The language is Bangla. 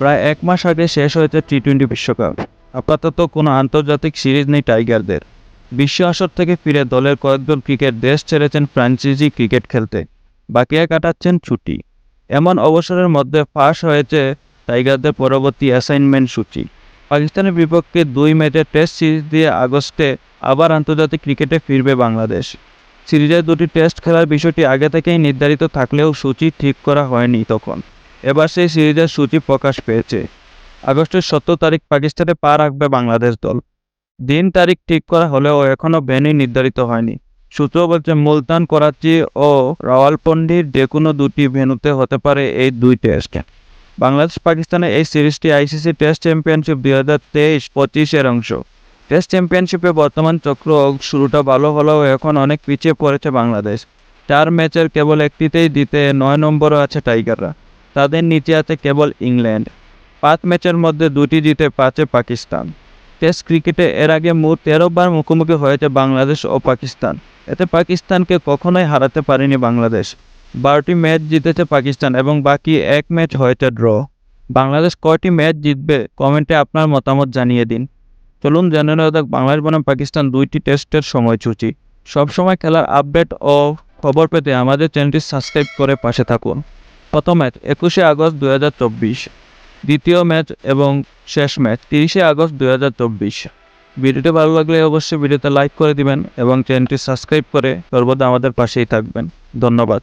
প্রায় এক মাস আগে শেষ হয়েছে টি টোয়েন্টি বিশ্বকাপ। আপাতত কোনো আন্তর্জাতিক সিরিজ নেই টাইগারদের। বিশ্ব আসর থেকে ফিরে দলের কয়েকজন ক্রিকেট দেশ ছেড়েছেন ফ্র্যাঞ্চাইজি ক্রিকেট খেলতে। বাকিরা কাটাচ্ছেন ছুটি। এমন অবসরের মধ্যে ফাঁস হয়েছে টাইগারদের পরবর্তী অ্যাসাইনমেন্ট সূচি। পাকিস্তানের বিপক্ষে দুই ম্যাচের টেস্ট সিরিজ দিয়ে আগস্টে আবার আন্তর্জাতিক ক্রিকেটে ফিরবে বাংলাদেশ। সিরিজের দুটি টেস্ট খেলার বিষয়টি আগে থেকেই নির্ধারিত থাকলেও সূচি ঠিক করা হয়নি তখন। এবার সেই সিরিজের সূচি প্রকাশ পেয়েছে। আগস্টের সত্তর তারিখ পাকিস্তানে পা রাখবে বাংলাদেশ দল। দিন তারিখ ঠিক করা হলেও এখনও ভেন্যু নির্ধারিত হয়নি। সূত্র বলছে, মুলতান করাচি ও রাওয়ালপন্ডির যে কোনো দুটি ভেন্যুতে হতে পারে এই দুই টেস্ট। বাংলাদেশ পাকিস্তানের এই সিরিজটি আইসিসি টেস্ট চ্যাম্পিয়নশিপ দুই হাজার তেইশ পঁচিশের অংশ। টেস্ট চ্যাম্পিয়নশিপে বর্তমান চক্র শুরুটা ভালো হলেও এখন অনেক পিছিয়ে পড়েছে বাংলাদেশ। চার ম্যাচের কেবল একটিতেই দিতে নয় নম্বরও আছে টাইগাররা। তাদের নিচে আছে কেবল ইংল্যান্ড। পাঁচ ম্যাচের মধ্যে দুটি জিতে পাচ্ছে পাকিস্তান। টেস্ট ক্রিকেটে এর আগে মোট তেরো বার মুখোমুখি হয়েছে বাংলাদেশ ও পাকিস্তান। এতে পাকিস্তানকে কখনোই হারাতে পারেনি বাংলাদেশ। বারোটি ম্যাচ জিতেছে পাকিস্তান এবং বাকি এক ম্যাচ হয়েছে ড্র। বাংলাদেশ কয়টি ম্যাচ জিতবে কমেন্টে আপনার মতামত জানিয়ে দিন। চলুন জেনে নেওয়া যাক বাংলাদেশ বনাম পাকিস্তান দুইটি টেস্টের সময়সূচি। সবসময় খেলার আপডেট ও খবর পেতে আমাদের চ্যানেলটি সাবস্ক্রাইব করে পাশে থাকুন। প্রথম ম্যাচ একুশে আগস্ট দু হাজার চব্বিশ, দ্বিতীয় ম্যাচ এবং শেষ ম্যাচ তিরিশে আগস্ট দু হাজার চব্বিশ। ভিডিওটি ভালো লাগলে অবশ্যই ভিডিওতে লাইক করে দিবেন এবং চ্যানেলটি সাবস্ক্রাইব করে সর্বদা আমাদের পাশেই থাকবেন। ধন্যবাদ।